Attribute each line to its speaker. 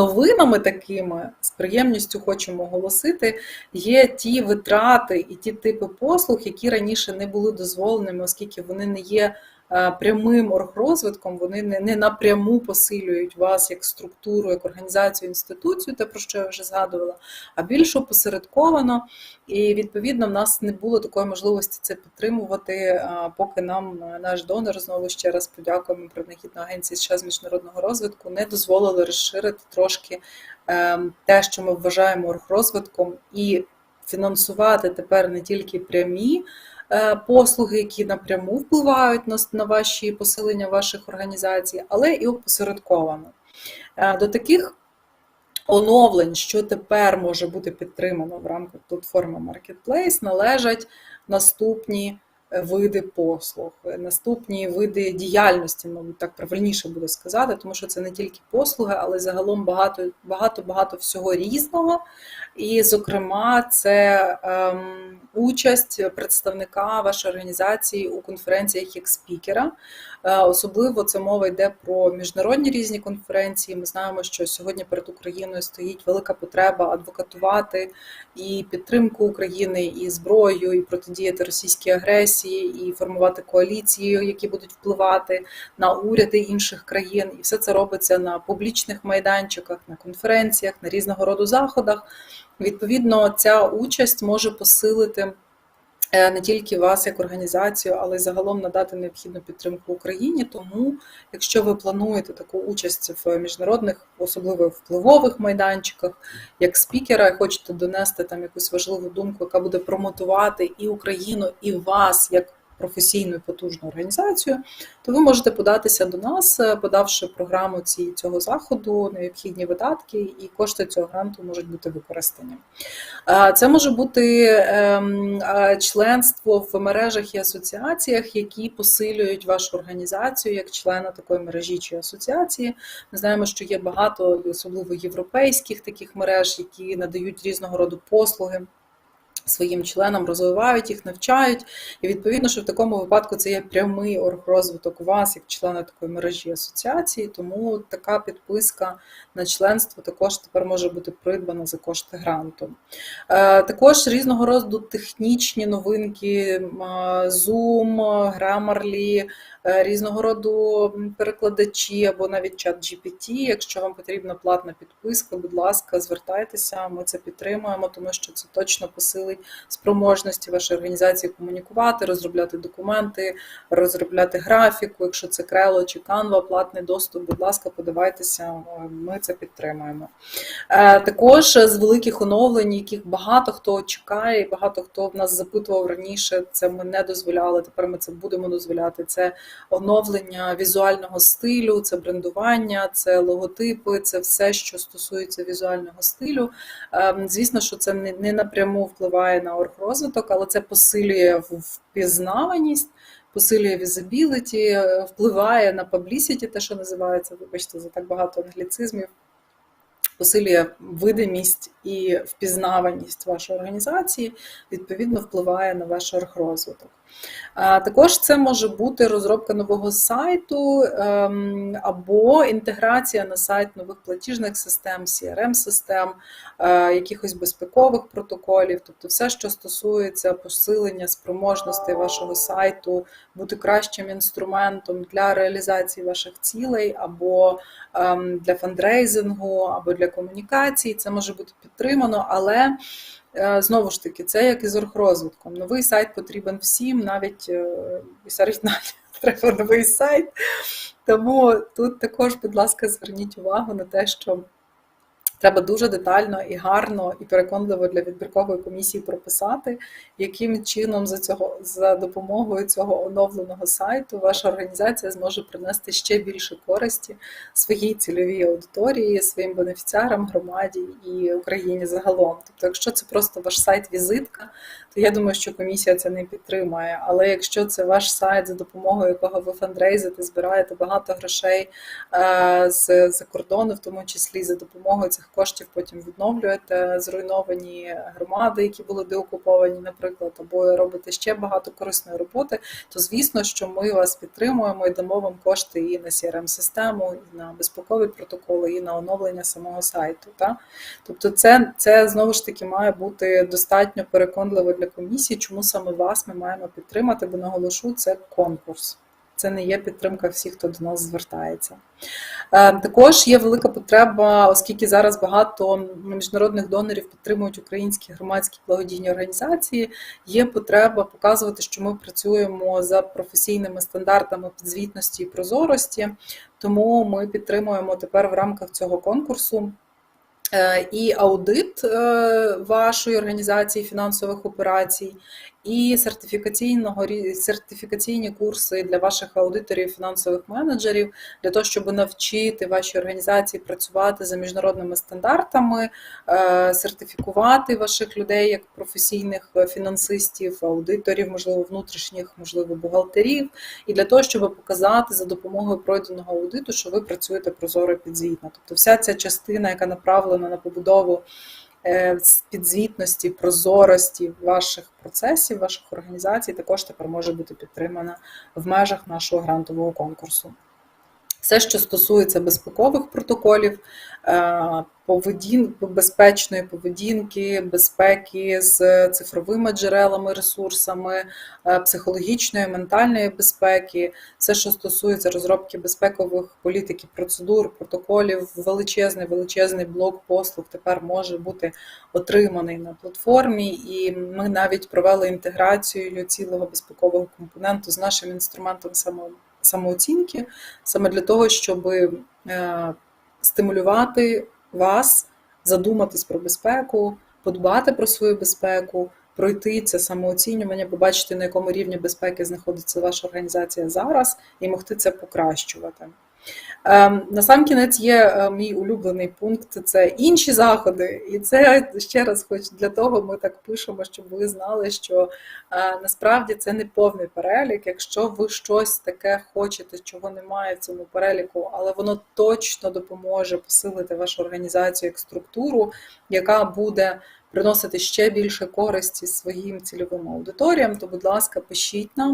Speaker 1: Новинами такими з приємністю хочемо оголосити, є ті витрати і ті типи послуг, які раніше не були дозволеними, оскільки вони не є прямим оргрозвитком, вони не, не напряму посилюють вас як структуру, як організацію, інституцію, те про що я вже згадувала, а більш опосередковано. І відповідно в нас не було такої можливості це підтримувати, е, поки нам е, наш донор знову ще раз подякуємо принагідно агенції США з міжнародного розвитку, не дозволили розширити трошки те, що ми вважаємо оргрозвитком, і фінансувати тепер не тільки прямі. Е, послуги, які напряму впливають на на ваші посилення ваших організацій, але і опосередковано. До таких оновлень, що тепер може бути підтримано в рамках платформи Marketplace, належать наступні види послуг, наступні види діяльності, мабуть, так правильніше буде сказати, тому що це не тільки послуги, але загалом багато багато багато всього різного. І, зокрема, це ем, участь представника вашої організації у конференціях як спікера. Е, особливо це мова йде про міжнародні різні конференції. Ми знаємо, що сьогодні перед Україною стоїть велика потреба адвокатувати і підтримку України, і зброю, і протидіяти російській агресії, і формувати коаліції, які будуть впливати на уряди інших країн. І все це робиться на публічних майданчиках, на конференціях, на різного роду заходах. Відповідно, ця участь може посилити. Е, не тільки вас як організацію, але й загалом надати необхідну підтримку Україні. Тому, якщо ви плануєте таку участь в міжнародних, особливо впливових майданчиках, як спікера, і хочете донести там якусь важливу думку, яка буде промотувати і Україну, і вас як професійну і потужну організацію, то ви можете податися до нас, е, подавши програму ці, цього заходу, необхідні видатки, і кошти цього гранту можуть бути використані. Це може бути ем, членство в мережах і асоціаціях, які посилюють вашу організацію як члена такої мережі чи асоціації. Ми знаємо, що є багато, особливо європейських таких мереж, які надають різного роду послуги своїм членам розвивають їх, навчають. І відповідно, що в такому випадку це є прямий оргрозвиток вас, як члена такої мережі асоціації. Тому така підписка на членство також тепер може бути придбана за кошти гранту. Е, також різного роду технічні новинки, Zoom, Grammarly, Е, різного роду перекладачі або навіть чат GPT. Якщо вам потрібна платна підписка, будь ласка, звертайтеся, ми це підтримуємо, тому що це точно посилить спроможності вашої організації комунікувати, розробляти документи, розробляти графіку. Якщо це крело чи Canva, платний доступ, будь ласка, подавайтеся, ми це підтримуємо. Е, також з великих оновлень, яких багато хто чекає, і багато хто в нас запитував раніше, це ми не дозволяли. Тепер ми це будемо дозволяти. Це оновлення візуального стилю, це брендування, це логотипи, це все, що стосується візуального стилю. Ем, звісно, що це не напряму впливає на оргрозвиток, але це посилює впізнаваність. Посилює візибіліті, впливає на паблісіті, те, що називається, вибачте, за так багато англіцизмів, посилює видимість і впізнаваність вашої організації, відповідно, впливає на ваш оргрозвиток. Також це може бути розробка нового сайту ем, або інтеграція на сайт нових платіжних систем, crm систем е, якихось безпекових протоколів, тобто все, що стосується посилення спроможностей вашого сайту, бути кращим інструментом для реалізації ваших цілей, або ем, для фандрейзингу, або для комунікації, це може бути підтримано, але Е, знову ж таки, це як із з. Новий сайт потрібен всім, навіть е, треба новий сайт. Тому тут також, будь ласка, зверніть увагу на те, що Треба дуже детально і гарно і переконливо для відбіркової комісії прописати, яким чином за цього за допомогою цього оновленого сайту ваша організація зможе принести ще більше користі своїй цільовій аудиторії, своїм бенефіціарам, громаді і Україні загалом. Тобто, якщо це просто ваш сайт-візитка, то я думаю, що комісія це не підтримає. Але якщо це ваш сайт, за допомогою якого ви фандрейзите, збираєте багато грошей е, з за кордону, в тому числі за допомогою цих коштів потім відновлюєте зруйновані громади, які були деокуповані, наприклад, або робите ще багато корисної роботи, то звісно, що ми вас підтримуємо і дамо вам кошти і на crm систему і на безпекові протоколи, і на оновлення самого сайту. Та? Тобто, це, це знову ж таки має бути достатньо переконливо для комісії, чому саме вас ми маємо підтримати, бо наголошу, це конкурс. Це не є підтримка всіх, хто до нас звертається. Е, Також є велика потреба, оскільки зараз багато міжнародних донорів підтримують українські громадські благодійні організації. Є потреба показувати, що ми працюємо за професійними стандартами підзвітності і прозорості. Тому ми підтримуємо тепер в рамках цього конкурсу. е, І аудит е, вашої організації фінансових операцій, і сертифікаційного сертифікаційні курси для ваших аудиторів, фінансових менеджерів, для того, щоб навчити ваші організації працювати за міжнародними стандартами, е, сертифікувати ваших людей як професійних е, фінансистів, аудиторів, можливо, внутрішніх, можливо, бухгалтерів, і для того, щоб показати за допомогою пройденого аудиту, що ви працюєте прозоро підзвітно. Тобто, вся ця частина, яка направлена на побудову підзвітності, прозорості ваших процесів, ваших організацій, також тепер може бути підтримана в межах нашого грантового конкурсу. Все, що стосується безпекових протоколів, е, поведін, безпечної поведінки, безпеки з цифровими джерелами, ресурсами, е, психологічної, ментальної безпеки, все, що стосується розробки безпекових політик процедур, протоколів, величезний величезний блок послуг тепер може бути отриманий на платформі, і ми навіть провели інтеграцію цілого безпекового компоненту з нашим інструментом само- самооцінки, саме для того, щоб е, стимулювати вас, задуматись про безпеку, подбати про свою безпеку, пройти це самооцінювання, побачити, на якому рівні безпеки знаходиться ваша організація зараз, і могти це покращувати. Ем, Насамкінець є е, мій улюблений пункт це інші заходи. І це ще раз, хоч для того ми так пишемо, щоб ви знали, що е, насправді це не повний перелік. Якщо ви щось таке хочете, чого немає в цьому переліку, але воно точно допоможе посилити вашу організацію як структуру, яка буде приносити ще більше користі своїм цільовим аудиторіям, то, будь ласка, пишіть нам.